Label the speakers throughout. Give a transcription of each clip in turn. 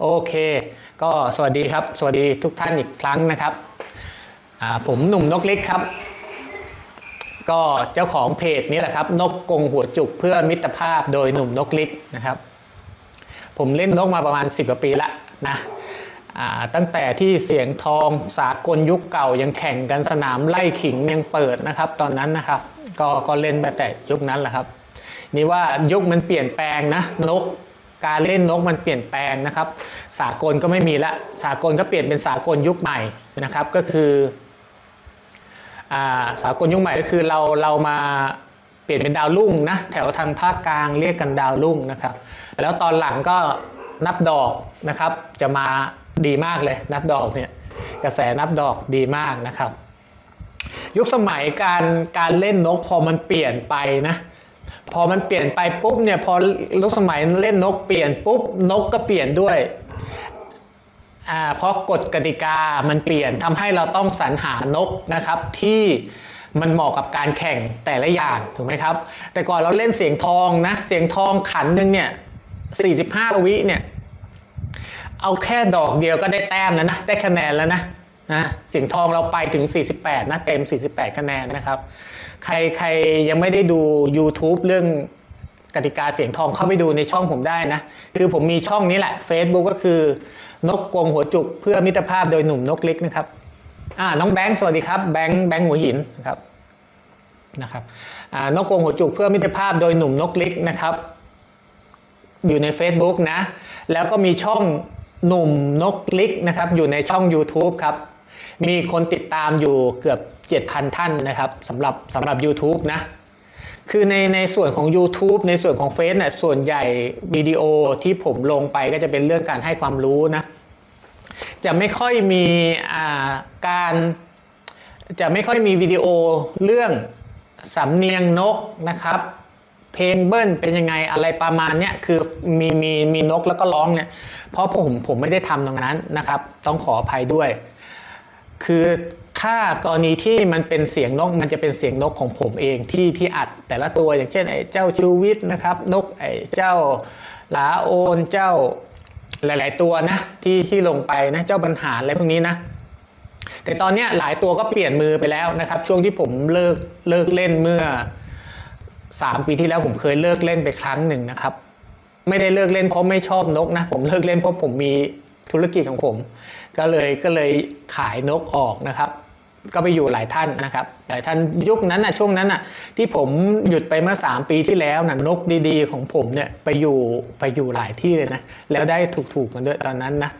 Speaker 1: โอเค ก็สวัสดีครับ สวัสดีทุกท่านอีกครั้งนะครับ ผมหนุ่มนกเล็กครับ ก็เจ้าของเพจนี้แหละครับ นกกรงหัวจุกเพื่อมิตรภาพโดยหนุ่มนกเล็กนะครับ ผมเล่นนกมาประมาณ 10กว่าปีละนะตั้งแต่ที่เสียงทองสากลยุคเก่ายังแข่งกันสนามไล่ขิงยังเปิดนะครับ ตอนนั้นนะครับ ก็ก็เล่นมาแต่ยุคนั้นแหละครับ นี่ว่ายุคมันเปลี่ยนแปลงนะนก การเล่นนกมันเปลี่ยนแปลงนะครับ สากลก็ไม่มีละสากลก็เปลี่ยนเป็นสากลยุคใหม่นะครับ ก็คือาสากลยุคใหม่ก็คือเราเรามาเปลี่ยนเป็นดาวรุ่งนะแถวทางภาคกลางเรียกกันดาวรุ่งนะครับ แล้วตอนหลังก็นับดอกนะครับ จะมาดีมากเลยนับดอกเนี่ยกระแสนับดอกดีมากนะครับ ยุคสมัยการการเล่นนกพอมันเปลี่ยนไปนะ พอมันเปลี่ยนไปปุ๊บเนี่ยพอยุคสมัยเล่นนกเปลี่ยนปุ๊บนกก็เปลี่ยนด้วยอ่าเพราะกฎกติกามันเปลี่ยนทำให้เราต้องสรรหานกนะครับที่มันเหมาะกับการแข่งแต่ละอย่างถูกไหมครับ แต่ก่อนเราเล่นเสียงทองนะเสียงทองขันหนึ่งเนี่ย45 วิเนี่ยเอาแค่ดอกเดียวก็ได้แต้มแล้วนะได้คะแนนแล้วนะ นะสียงทองเราไปถึง 48 นะเต็ม 48 คะแนนนะครับ ใครใครยังไม่ได้ดู YouTube เรื่องกติกาเสียงทองเข้าไปดูในช่องผมได้นะ คือผมมีช่องนี้แหละ Facebook ก็คือนกกงหัวจุกเพื่อมิตรภาพโดยหนุ่มนกเล็กนะครับอ่าน้องแบงค์สวัสดีครับแบงค์แบงค์หัวหินนะครับนะครับอ่านกกงหัวจุกเพื่อมิตรภาพโดยหนุ่มนกเล็กนะครับ อยู่ใน Facebook นะ แล้วก็มีช่อง หนุ่มนกลิกนะครับอยู่ในช่อง YouTube ครับ มีคนติดตามอยู่เกือบ 7,000 ท่านนะครับสำหรับสำหรับ YouTube นะ คือในในส่วนของ YouTube ในส่วนของเฟซเนี่ยส่วนใหญ่วิดีโอที่ผมลงไปก็จะเป็นเรื่องการให้ความรู้นะ จะไม่ค่อยมีอ่าการจะไม่ค่อยมีวิดีโอเรื่องสำเนียงนกนะครับ เพลงเบิ้ลเป็นยังไงอะไรประมาณเนี้ยคือมีมีมีนกแล้วก็ร้องเนี่ย เพราะผมผมไม่ได้ทำตรงนั้นนะครับ ต้องขออภัยด้วย คือถ้ากรณีที่มันเป็นเสียงนกมันจะเป็นเสียงนกของผมเองที่ที่อัดแต่ละตัวอย่างเช่นไอ้เจ้าชูวิทย์นะครับ นกไอ้เจ้าหลาโอนเจ้าหลาย ๆ ตัวนะที่ที่ลงไปนะเจ้าบรรหารอะไรพวกนี้นะแต่ตอนนี้หลายตัวก็เปลี่ยนมือไปแล้วนะครับ ช่วงที่ผมเลิกเลิกเล่นเมื่อ สามปีที่แล้วผมเคยเลิกเล่นไปครั้งหนึ่งนะครับ ไม่ได้เลิกเล่นเพราะไม่ชอบนกนะ ผมเลิกเล่นเพราะผมมีธุรกิจของผม ก็เลยก็เลยขายนกออกนะครับ ก็ไปอยู่หลายท่านนะครับ หลายท่านยุคนั้นนะช่วงนั้นนะที่ผมหยุดไปเมื่อ 3 ปีที่แล้วนะนกดีๆ ของผมเนี่ยไปอยู่ไปอยู่หลายที่เลยนะ แล้วได้ถูกๆกันด้วยตอนนั้นนะ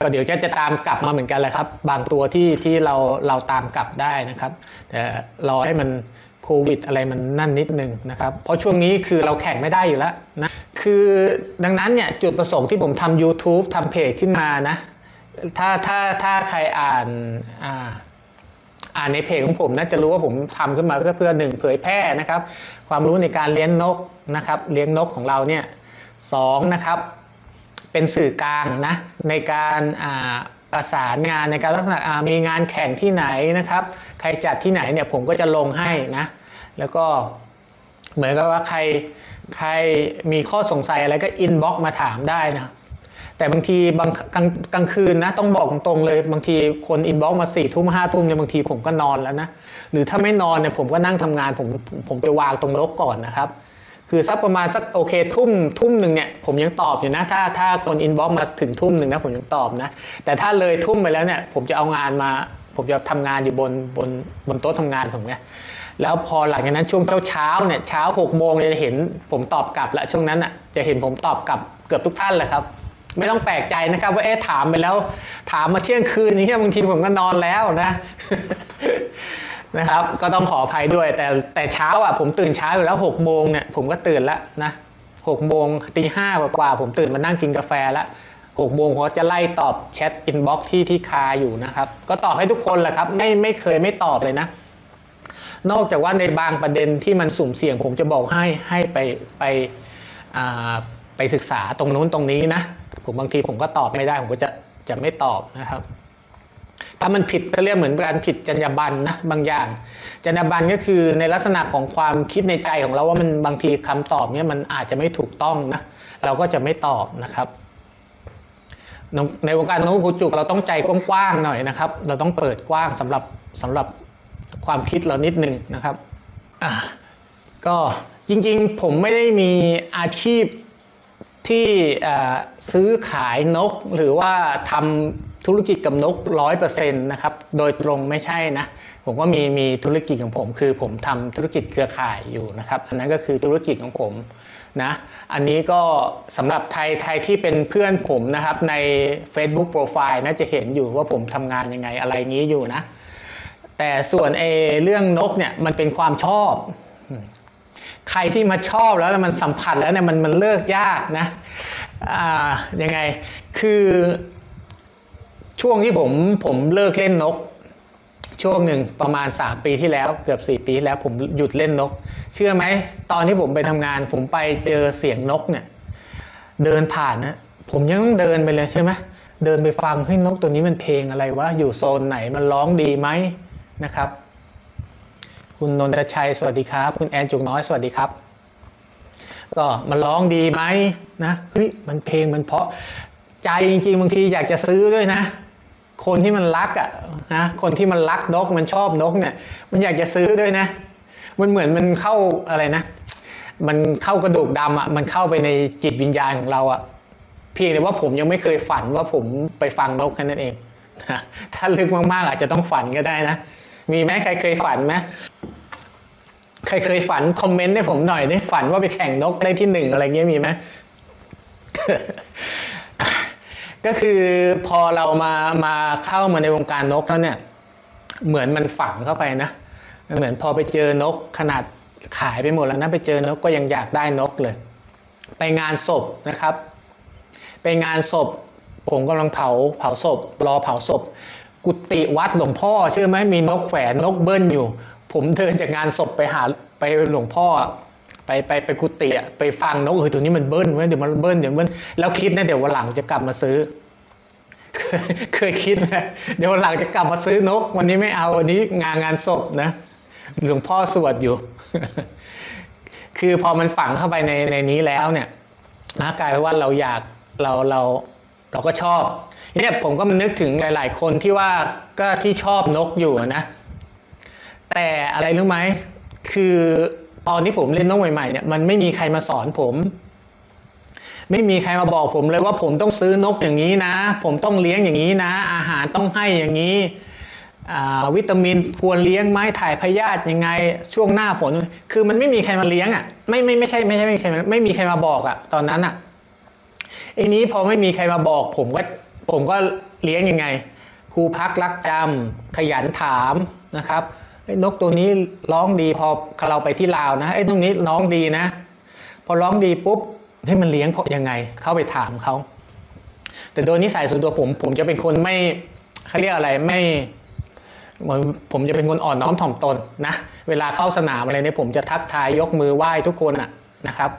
Speaker 1: ก็เดี๋ยวจะจะตามกลับมาเหมือนกันแหละครับ บางตัวที่ที่เราเราตามกลับได้นะครับ แต่รอให้มัน โควิดอะไรมันนั่นนิดนึงนะครับ เพราะช่วงนี้คือเราแข่งไม่ได้อยู่แล้วนะคือดังนั้นเนี่ยจุดประสงค์ที่ผมทำ YouTube ทำเพจขึ้นมานะ ถ้าถ้าถ้าใครอ่านอ่าอ่านในเพจของผมนะจะรู้ว่าผมทำขึ้นมาเพื่อเพื่อหนึ่งเผยแพร่นะครับ ความรู้ในการเลี้ยงนกนะครับ เลี้ยงนกของเราเนี่ยสองนะครับ เป็นสื่อกลางนะในการอ่าประสานงานในการลักษณะมีงานแข่งที่ไหนนะครับ ใครจัดที่ไหนเนี่ยผมก็จะลงให้นะ แล้วก็เหมือนกับว่าใครใครมีข้อสงสัยอะไรก็อินบ็อกมาถามได้นะแต่บางทีบางกลางกลางคืนนะต้องบอกตรงๆเลย บางทีคนอินบ็อกมาสี่ทุ่มห้าทุ่มเนี่ยบางทีผมก็นอนแล้วนะหรือถ้าไม่นอนเนี่ยผมก็นั่งทำงานผมผมไปวางตรงนกก่อนนะครับ คือสักประมาณสักโอเคทุ่มทุ่มหนึ่งเนี่ยผมยังตอบอยู่นะ ถ้าถ้าคนอินบ็อกมาถึงทุ่มหนึ่งนะผมยังตอบนะ แต่ถ้าเลยทุ่มไปแล้วเนี่ยผมจะเอางานมา ผมจะทำงานอยู่บนบนบนโต๊ะทำงานผมไง แล้วพอหลังจากนั้นช่วงเช้าเช้าเนี่ยเช้าหกโมงเนี่ยจะเห็นผมตอบกลับละช่วงนั้นอะจะเห็นผมตอบกลับเกือบทุกท่านเลยครับ ไม่ต้องแปลกใจนะครับ ว่าเอ๊ะถามไปแล้ว ถามมาเที่ยงคืนอย่างเงี้ยบางทีผมก็นอนแล้วนะนะครับ ก็ต้องขออภัยด้วย แต่แต่เช้าอะผมตื่นเช้าอยู่แล้วหกโมงเนี่ยผมก็ตื่นแล้วนะหกโมงตีห้ากว่าผมตื่นมานั่งกินกาแฟแล้วหกโมงผมจะไล่ตอบแชทอินบ็อกซ์ที่ที่คาอยู่นะครับ ก็ตอบให้ทุกคนแหละครับ ไม่ไม่เคยไม่ตอบเลยนะ นอกจากว่าในบางประเด็นที่มันสุ่มเสี่ยงผมจะบอกให้ให้ไปไปไปศึกษาตรงนู้นตรงนี้นะ ผมบางทีผมก็ตอบไม่ได้ ผมก็จะจะไม่ตอบนะครับ ถ้ามันผิดก็เรียกเหมือนการผิดจรรยาบรรณนะบางอย่าง จรรยาบรรณก็คือในลักษณะของความคิดในใจของเราว่ามันบางทีคำตอบเนี้ยมันอาจจะไม่ถูกต้องนะเราก็จะไม่ตอบนะครับในวงการนกหูจุกเราต้องใจกว้างๆหน่อยนะครับ เราต้องเปิดกว้างสำหรับสำหรับ ความคิดเรานิดนึงนะครับอะก็จริงๆผมไม่ได้มีอาชีพที่เอ่อซื้อขายนกหรือว่าทำธุรกิจกับนกร้อยเปอร์เซ็นต์นะครับ โดยตรงไม่ใช่นะ ผมก็มีมีธุรกิจของผม คือผมทำธุรกิจเครือข่ายอยู่นะครับ อันนั้นก็คือธุรกิจของผมนะ อันนี้ก็สำหรับไทยไทยที่เป็นเพื่อนผมนะครับใน Facebook Profile น่าจะเห็นอยู่ว่าผมทำงานยังไงอะไรงี้อยู่นะ แต่ส่วนเอเรื่องนกเนี่ยมันเป็นความชอบ ใครที่มาชอบแล้วมันสัมผัสแล้วเนี่ยมันมันเลิกยากนะอ่ายังไงคือช่วงที่ผมผมเลิกเล่นนก ช่วงหนึ่งประมาณ 3 ปีที่แล้วเกือบ 4 ปีที่แล้วผมหยุดเล่นนก เชื่อไหมตอนที่ผมไปทำงาน ผมไปเจอเสียงนกเนี่ยเดินผ่านนะผมยังต้องเดินไปเลยใช่ไหมเดินไปฟังเฮ้ยนกตัวนี้มันเพลงอะไรวะอยู่โซนไหนมันร้องดีไหม นะครับ คุณนนทชัยสวัสดีครับ คุณแอนจุกน้อยสวัสดีครับ ก็มันร้องดีไหมนะเฮ้ยมันเพลงมันเพราะใจจริงๆบางทีอยากจะซื้อด้วยนะ คนที่มันรักอะนะคนที่มันรักนกมันชอบนกเนี่ย มันอยากจะซื้อด้วยนะ มันเหมือนมันเข้าอะไรนะ มันเข้ากระดูกดำอะมันเข้าไปในจิตวิญญาณของเราอะเพียงแต่ว่าผมยังไม่เคยฝันว่าผมไปฟังนกแค่นั้นเอง ถ้าลึกมากๆ อาจจะต้องฝันก็ได้นะ มีไหมใครเคยฝันไหมใครเคยฝันคอมเมนต์ให้ผมหน่อยได้ฝันว่าไปแข่งนกได้ที่หนึ่งอะไรเงี้ยมีไหมก็คือพอเรามามาเข้ามาในวงการนกแล้วเนี่ย เหมือนมันฝังเข้าไปนะ เหมือนพอไปเจอนกขนาดขายไปหมดแล้วนะไปเจอนกก็ยังอยากได้นกเลย ไปงานศพนะครับ ไปงานศพ ผมกำลังเผาเผาศพ รอเผาศพ กุฏิวัดหลวงพ่อเชื่อไหมมีนกแขวนนกเบิ้ลอยู่ ผมเดินจากงานศพไปหาไปหลวงพ่อ ไปไปไปกุฏิอะไปฟังนกเออตัวนี้มันเบิ้ลเว้ยเดี๋ยวมันเบิ้ลเดี๋ยวมันแล้วคิดนะเดี๋ยววันหลังจะกลับมาซื้อเคยเคยคิดนะเดี๋ยววันหลังจะกลับมาซื้อนก วันนี้ไม่เอาวันนี้งานงานศพนะหลวงพ่อสวดอยู่ คือพอมันฝังเข้าไปในในนี้แล้วเนี่ยนะกลายเป็นว่าเราอยากเราเรา เราก็ชอบเนี่ยผมก็มันนึกถึงหลาย ๆ คนที่ว่าก็ที่ชอบนกอยู่นะ แต่อะไรรู้ไหมคือตอนที่ผมเล่นนกใหม่ ๆ เนี่ยมันไม่มีใครมาสอนผม ไม่มีใครมาบอกผมเลยว่าผมต้องซื้อนกอย่างนี้นะ ผมต้องเลี้ยงอย่างนี้นะ อาหารต้องให้อย่างนี้วิตามินควรเลี้ยงไหมถ่ายพยาธิยังไงช่วงหน้าฝน คือมันไม่มีใครมาเลี้ยงอะไม่ไม่ไม่ใช่ไม่ใช่ไม่มีใครไม่มีใครมาบอกอะตอนนั้นอะ ไอ้นี้พอไม่มีใครมาบอก ผมก็ผมก็เลี้ยงยังไง ครูพักรักจำขยันถามนะครับไอ้นกตัวนี้ร้องดีพอเราไปที่ลาวนะไอ้ตรงนี้ร้องดีนะ พอร้องดีปุ๊บให้มันเลี้ยงเพราะยังไง เข้าไปถามเขาแต่โดยนิสัยส่วนตัวผมผมจะเป็นคนไม่เขาเรียกอะไรไม่เหมือนผมจะเป็นคนอ่อนน้อมถ่อมตนนะ เวลาเข้าสนามอะไรเนี่ยผมจะทักทายยกมือไหว้ทุกคนอะนะครับ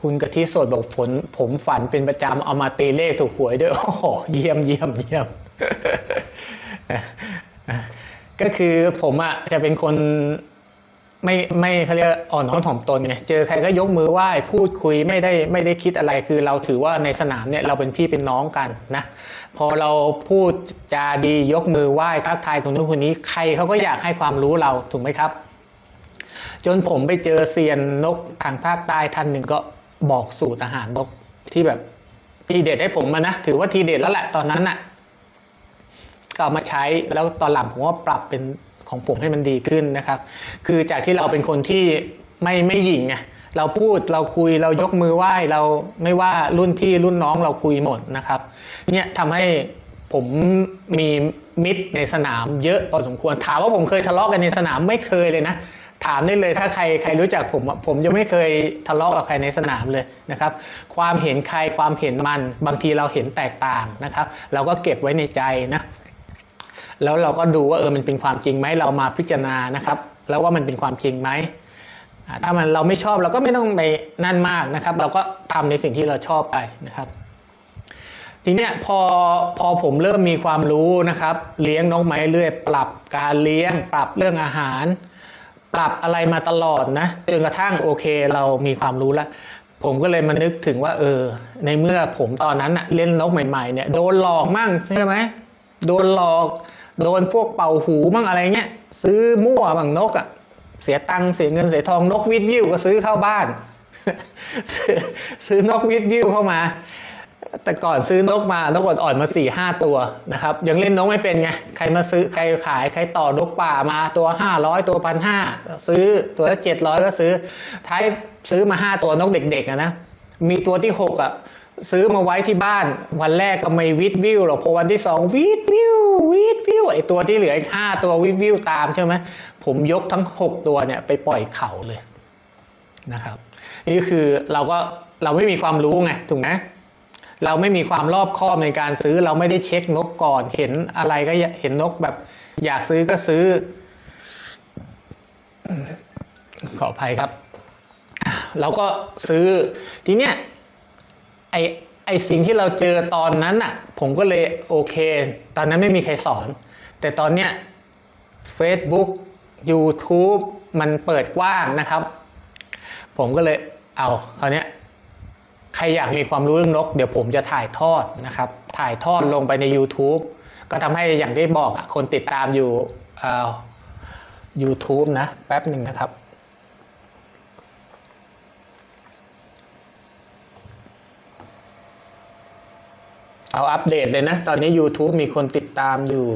Speaker 1: คุณกะทิสดบอกผลผมฝันเป็นประจำเอามาตีเลขถูกหวยด้วย โอ้โหเยี่ยมเยี่ยมเยี่ยมก็คือผมอะจะเป็นคนไม่ไม่เขาเรียกอ่อนน้อมถ่อมตนไงเจอใครก็ยกมือไหว้พูดคุยไม่ได้ไม่ได้คิดอะไรคือเราถือว่าในสนามเนี่ยเราเป็นพี่เป็นน้องกันนะ พอเราพูดจาดียกมือไหว้ทักทายคนนู้นคนนี้ใครเขาก็อยากให้ความรู้เราถูกไหมครับ จนผมไปเจอเซียนนกทางภาคใต้ท่านหนึ่งก็ บอกสูตรอาหารนกที่แบบทีเด็ดให้ผมมานะ ถือว่าทีเด็ดแล้วแหละตอนนั้นน่ะก็เอามาใช้แล้วตอนหลังผมก็ปรับเป็นของผมให้มันดีขึ้นนะครับ คือจากที่เราเป็นคนที่ไม่ไม่หยิ่งไงเราพูดเราคุยเรายกมือไหว้เราไม่ว่ารุ่นพี่รุ่นน้องเราคุยหมดนะครับเนี่ยทำให้ผมมีมิตรในสนามเยอะพอสมควรถามว่าผมเคยทะเลาะกันในสนามไม่เคยเลยนะ ถามได้เลยถ้าใครใครรู้จักผมผมจะไม่เคยทะเลาะกับใครในสนามเลยนะครับ ความเห็นใครความเห็นมันบางทีเราเห็นแตกต่างนะครับ เราก็เก็บไว้ในใจนะแล้วเราก็ดูว่าเออมันเป็นความจริงไหมเรามาพิจารณานะครับ แล้วว่ามันเป็นความจริงไหมถ้ามันเราไม่ชอบเราก็ไม่ต้องไปนั่นมากนะครับ เราก็ทำในสิ่งที่เราชอบไปนะครับทีเนี้ยพอพอผมเริ่มมีความรู้นะครับ เลี้ยงนกไม้เรื่อย ปรับการเลี้ยง ปรับเรื่องอาหาร ปรับอะไรมาตลอดนะจนกระทั่งโอเคเรามีความรู้แล้ว ผมก็เลยมานึกถึงว่าเออ ในเมื่อผมตอนนั้นอะเล่นนกใหม่ๆเนี่ยโดนหลอกมั่งใช่ไหมโดนหลอก โดนพวกเป่าหูมั่งอะไรเงี้ยซื้อมั่วมั่งนกอะเสียตังค์เสียเงินเสียทองนกวิดวิวก็ซื้อเข้าบ้านซซื้อนกวิดวิวเข้ามา แต่ก่อนซื้อนกมานกอ่อนๆมาสี่ห้าตัวนะครับ ยังเล่นนกไม่เป็นไงใครมาซื้อใครขายใครต่อนกป่ามาตัวห้าร้อยตัวพันห้าซื้อตัวละเจ็ดร้อยก็ซื้อท้ายซื้อมาห้าตัวนกเด็กๆะนะมีตัวที่หกอะ ซื้อมาไว้ที่บ้าน วันแรกก็ไม่วิดวิวหรอกพอวันที่สองวิดวิววิดวิวไอตัวที่เหลืออีกห้าตัววิดวิวตามใช่ไหมผมยกทั้งหกตัวเนี่ยไปปล่อยเขาเลยนะครับ นี่คือเราก็เราไม่มีความรู้ไงถูกไหม เราไม่มีความรอบคอบในการซื้อ เราไม่ได้เช็คนกก่อนเห็นอะไรก็เห็นนกแบบ อยากซื้อก็ซื้อ ขออภัยครับ เราก็ซื้อทีเนี้ยไอไอสิ่งที่เราเจอตอนนั้นอะ ผมก็เลยโอเค ตอนนั้นไม่มีใครสอน แต่ตอนเนี้ย Facebook YouTube มันเปิดกว้างนะครับ ผมก็เลยเอาคราวเนี้ย ใครอยากมีความรู้เรื่องนก เดี๋ยวผมจะถ่ายทอดนะครับ ถ่ายทอดลงไปใน YouTube ก็ทำให้อย่างที่บอกคนติดตามอยู่เอ่อ YouTube นะ แป๊บหนึ่งนะครับ เอาอัปเดตเลยนะ ตอนนี้ YouTube มีคนติดตามอยู่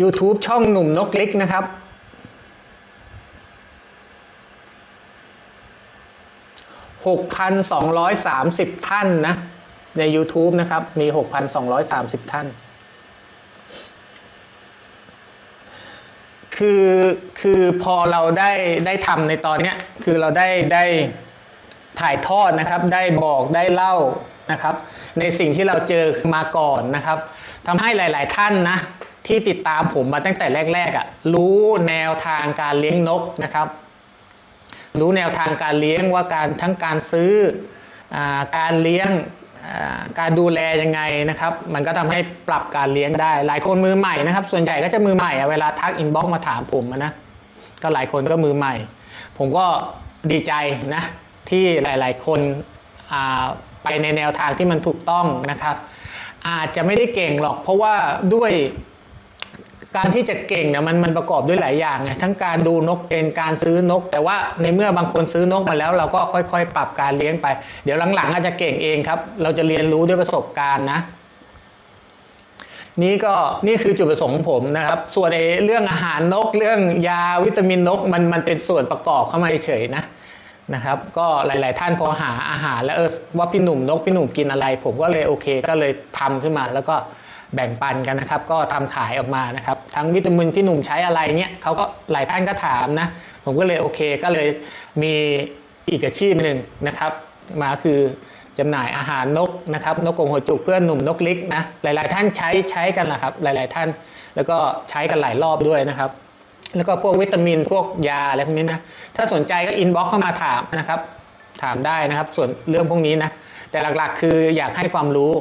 Speaker 1: YouTube ช่องหนุ่มนกเล็กนะครับ 6,230 ท่านนะ ใน YouTube นะครับ มี 6,230 ท่าน คือคือพอเราได้ได้ทำในตอนเนี้ยคือเราได้ได้ถ่ายทอดนะครับ ได้บอกได้เล่านะครับ ในสิ่งที่เราเจอมาก่อนนะครับทำให้หลาย ๆ ท่านนะที่ติดตามผมมาตั้งแต่แรก ๆอะ่ะรู้แนวทางการเลี้ยงนกนะครับ รู้แนวทางการเลี้ยงว่าการทั้งการซื้ออการเลี้ยงการดูแลยังไงนะครับ มันก็ทำให้ปรับการเลี้ยงได้ หลายคนมือใหม่นะครับ ส่วนใหญ่ก็จะมือใหม่เวลาทักอินบ็อกมาถามผมนะก็หลายคนก็มือใหม่ ผมก็ดีใจนะที่หลาย ๆ คนไปในแนวทางที่มันถูกต้องนะครับ อาจจะไม่ได้เก่งหรอก เพราะว่าด้วย การที่จะเก่งเนี่ยมันมันประกอบด้วยหลายอย่างไงทั้งการดูนกเป็นการซื้อนก แต่ว่าในเมื่อบางคนซื้อนกมาแล้วเราก็ค่อย ๆ ปรับการเลี้ยงไป เดี๋ยวหลังๆอาจจะเก่งเองครับ เราจะเรียนรู้ด้วยประสบการณ์นะนี่ก็นี่คือจุดประสงค์ของผมนะครับ ส่วนในเรื่องอาหารนก เรื่องยาวิตามินนก มันมันเป็นส่วนประกอบเข้ามาเฉยๆนะ นะครับ ก็หลาย ๆ ท่านพอหาอาหารแล้วเออว่าพี่หนุ่มนกพี่หนุ่มกินอะไร ผมก็เลยโอเค ก็เลยทำขึ้นมาแล้วก็แบ่งปันกันนะครับ ก็ทำขายออกมานะครับ ทั้งวิตามินพี่หนุ่มใช้อะไรเนี่ยเขาก็หลายท่านก็ถามนะ ผมก็เลยโอเค ก็เลยมีอีกอาชีพหนึ่งนะครับ มาคือจำหน่ายอาหารนกนะครับนกกงหัวจุกเพื่อนหนุ่มนกล็กนะหลาย ๆ ท่านใช้ใช้กันนะครับ หลาย ๆ ท่าน แล้วก็ใช้กันหลายรอบด้วยนะครับ แล้วก็พวกวิตามินพวกยาอะไรพวกนี้นะถ้าสนใจก็อินบ็อกเข้ามาถามนะครับ ถามได้นะครับ ส่วนเรื่องพวกนี้นะแต่หลักๆ คืออยากให้ความรู้